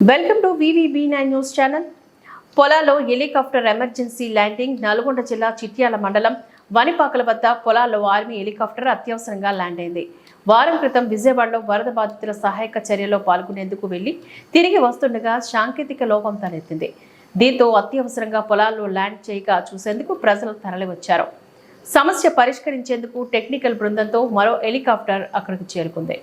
Welcome to VVB nine news channel. పొలాల్లో helicopter emergency landing. Nalgonda జిల్లా చిట్యాల మండలం వనిపాకల వద్ద పొలాల్లో ఆర్మీ హెలికాప్టర్ అత్యవసరంగా ల్యాండ్ అయింది. వారం క్రితం విజయవాడలో వరద బాధితుల సహాయక చర్యలో పాల్గొనేందుకు వెళ్ళి తిరిగి వస్తుండగా సాంకేతిక లోపం తలెత్తింది. దీంతో అత్యవసరంగా పొలాల్లో ల్యాండ్ చేయగా చూసేందుకు ప్రజలు తరలివచ్చారు. సమస్య పరిష్కరించేందుకు టెక్నికల్ బృందంతో మరో హెలికాప్టర్ అక్కడికి చేరుకుంది.